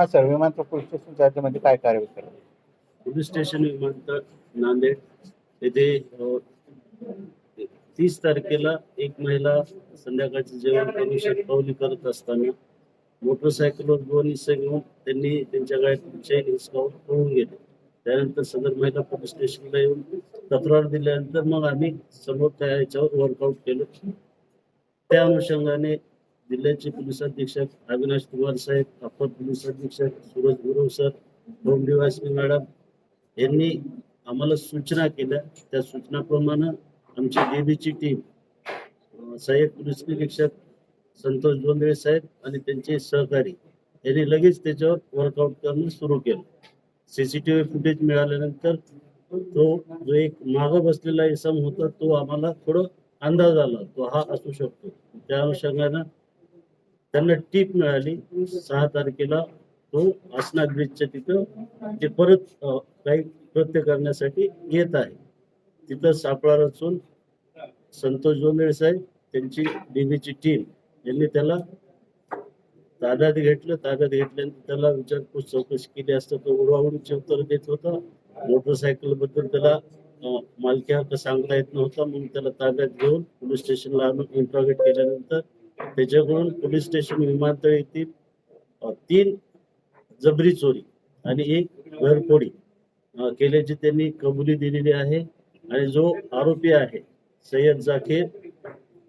हा सर विमानतळ police station चार्जमध्ये काय कार्यवाही केलं पोलीस स्टेशन विमानतळ नांदेड. येथे तीस तारखेला एक महिला संध्याकाळचे जेवण करून शतपावली करत असताना मोटरसायकलवर दोन हिस्से घेऊन त्यांनी त्यांच्या गाडीत चैन हिसकावून पळून गेले. त्यानंतर सदर महिला पोलीस स्टेशनला येऊन तक्रार दिल्यानंतर मग आम्ही समोर त्या याच्यावर वर्कआउट केलं. त्या अनुषंगाने जिल्ह्याचे पोलीस अधीक्षक अविनाश कुमार साहेब अप्पर पोलीस अधीक्षक Suraj Gurav sir home madam यांनी आम्हाला सूचना केल्या. त्या सूचनाप्रमाणे आमची देवीची टीम सहाय्यक पोलीस निरीक्षक संतोष जोंधळे साहेब आणि त्यांचे सहकारी यांनी लगेच त्याच्यावर वर्कआउट करणं सुरू केलं. सीसीटीव्ही फुटेज मिळाल्यानंतर तो जो एक मागं बसलेला इसम होता तो आम्हाला थोडं अंदाज आला. तो हा असू शकतो. त्या अनुषंगानं त्यांना टीप मिळाली. सहा तारखेला तो आसना ब्रिजच्या तिथं ते परत काही कृत्य करण्यासाठी येत आहे. तिथं सापळा रचून संतोष जोंधळे साहेब त्यांची डीबीची टीम यांनी त्याला ताब्यात घेतलं. ताब्यात घेतल्यानंतर त्याला विचारपूस चौकशी केली असता तो उडवाउडीची उत्तर देत होता. मोटरसायकलबद्दल त्याला मालकी हक्क सांगता येत नव्हता. म्हणून त्याला ताब्यात घेऊन पोलीस स्टेशनला आणून इंट्रॉगेट केल्यानंतर त्याच्याकडून पोलीस स्टेशन विमानतळ येथील तीन जबरी चोरी आणि एक घरफोडी केल्याची त्यांनी कबुली दिलेली आहे. आणि जो आरोपी आहे सय्यद जाखेर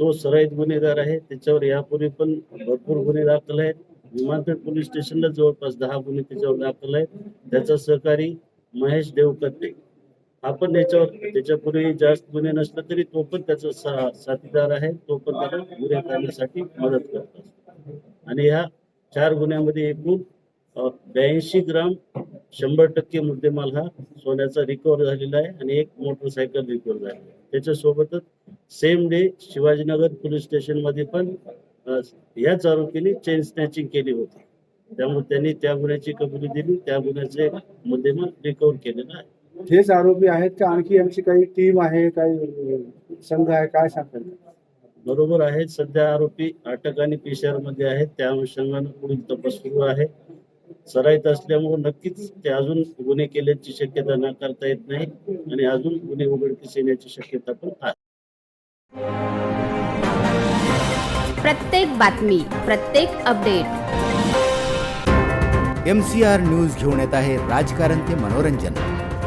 तो सराईत गुन्हेगार आहे. त्याच्यावर यापूर्वी पण भरपूर गुन्हे दाखल आहेत. विमानतळ पोलीस स्टेशनला जवळपास दहा गुन्हे त्याच्यावर दाखल आहेत. त्याचा सहकारी महेश देवकत्ते. आपण त्याच्यावर याच्यावर त्याच्यापूर्वी जास्त गुन्हे नसला तरी तो पण त्याचा सा- साथीदार आहे. तो पण त्याला गुन्हे करण्यासाठी मदत करत. आणि ह्या चार गुन्ह्यामध्ये एकूण ब्याऐंशी ग्राम शंभर टक्के मुद्देमाल हा सोन्याचा रिकवर झालेला आहे आणि एक मोटरसायकल रिकवर झाली आहे. त्याच्यासोबतच सेम डे शिवाजीनगर पोलीस स्टेशनमध्ये पण याच आरोपीने चेन स्नॅचिंग केली होती. त्यामुळे त्यांनी त्या गुन्ह्याची कबुली दिली. त्या गुन्ह्याचे मुद्देमाल रिकवर केलेला आहे. हेच आरोपी आहेत का? आणखी आमची काही टीम आहे काही संघ आहे काय सांगतात बरोबर आहे. सध्या आरोपी अटक आणि पीसीआरमध्ये आहेत. त्या अनुषंगाने पुढील तपास सुरू आहे. सराईत असल्यामुळे नक्कीच ते अजून गुन्हे केल्याची शक्यता नाकारता येत नाही आणि अजून गुन्हे उघडकीस येण्याची शक्यता पण आहे. प्रत्येक बातमी प्रत्येक update. M C R news घेऊन येत आहे राजकारण ते मनोरंजन.